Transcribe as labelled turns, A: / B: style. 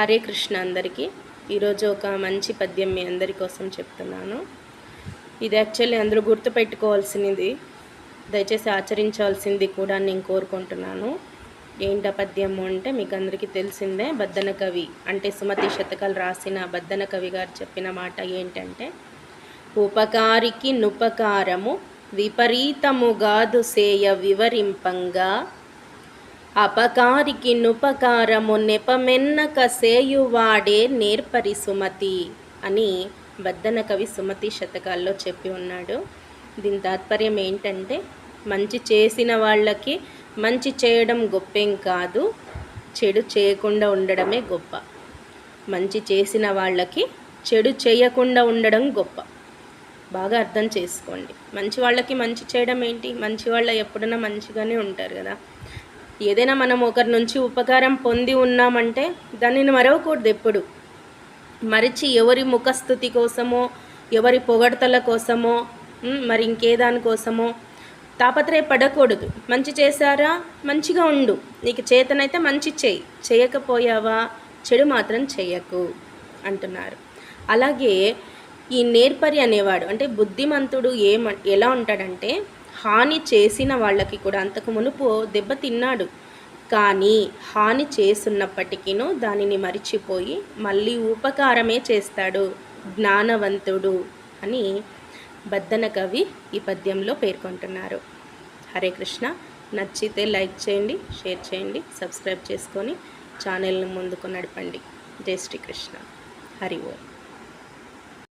A: హరే కృష్ణ అందరికీ. ఈరోజు ఒక మంచి పద్యం మీ అందరి కోసం చెప్తున్నాను. ఇది యాక్చువల్లీ అందరూ గుర్తుపెట్టుకోవాల్సినది దయచేసి ఆచరించాల్సింది కూడా నేను కోరుకుంటున్నాను. ఏంట పద్యము అంటే మీకు అందరికీ తెలిసిందే బద్దన కవి అంటే సుమతి శతకాలు రాసిన బద్దన కవి గారు చెప్పిన మాట ఏంటంటే ఉపకారికి నుపకారము విపరీతముగాదు సేయ వివరింపంగా అపకారికి నుపకారము నెపమెన్నక సేయువాడే నేర్పరి సుమతి అని బద్దన కవి సుమతి శతకాల్లో చెప్పి ఉన్నాడు. దీని తాత్పర్యం ఏంటంటే మంచి చేసిన వాళ్ళకి మంచి చేయడం గొప్పేం కాదు చెడు చేయకుండా ఉండడమే గొప్ప. మంచి చేసిన వాళ్ళకి చెడు చేయకుండా ఉండడం గొప్ప. బాగా అర్థం చేసుకోండి. మంచి వాళ్ళకి మంచి చేయడం ఏంటి? మంచి వాళ్ళ ఎప్పుడైనా మంచిగానే ఉంటారు కదా. ఏదైనా మనం ఒకరి నుంచి ఉపకారం పొంది ఉన్నామంటే దానిని మరవకూడదు ఎప్పుడు. మరిచి ఎవరి ముఖస్థుతి కోసమో ఎవరి పొగడతల కోసమో మరి ఇంకే దానికోసమో తాపత్రయపడకూడదు. మంచి చేశారా? మంచిగా ఉండు. నీకు చేతనైతే మంచి చేయి. చేయకపోయావా? చెడు మాత్రం చేయకు అంటున్నారు. అలాగే ఈ నేర్పరి అనేవాడు అంటే బుద్ధిమంతుడు ఏమ ఎలా ఉంటాడంటే హాని చేసిన వాళ్ళకి కూడా అంతకు మునుపు దెబ్బతిన్నాడు కానీ హాని చేస్తున్నప్పటికీను దానిని మరిచిపోయి మళ్ళీ ఉపకారమే చేస్తాడు. జ్ఞానవంతుడు అని బద్దన కవి ఈ పద్యంలో పేర్కొంటున్నారు. హరే కృష్ణ. నచ్చితే లైక్ చేయండి షేర్ చేయండి సబ్స్క్రైబ్ చేసుకొని ఛానల్ని ముందుకు నడపండి. జై శ్రీకృష్ణ. హరి ఓం.